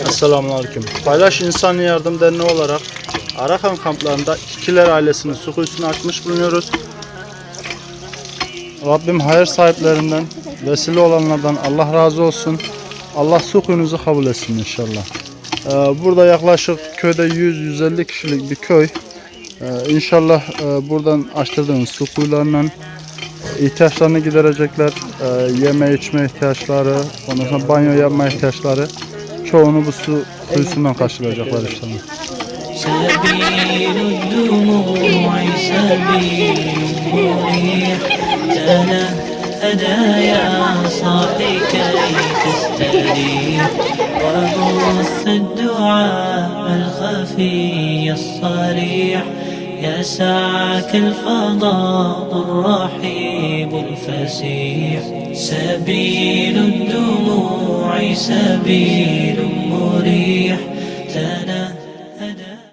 Esselamun Aleyküm. Paylaş İnsan Yardım Derneği olarak Arakan kamplarında İkiler ailesinin su kuyusunu açmış bulunuyoruz. Rabbim hayır sahiplerinden, vesile olanlardan Allah razı olsun. Allah su kuyunuzu kabul etsin inşallah. Ee, burada yaklaşık köyde 100-150 kişilik bir köy. Ee, inşallah e, buradan açtırdığımız su kuyularından ihtiyaçlarını giderecekler. Ee, Yeme içme ihtiyaçları, ondan sonra banyo yapma ihtiyaçları. Çoğunu bu su kuyusundan karşılayacaklar inşallah. سبيل الدموع سبيل مريح تنهدى يا صاحي كي تستريح وبث الدعاء الخفي الصريح يا يسعك الفضاء الرحيم الفسيح سبيل الدموع سبيل مريح.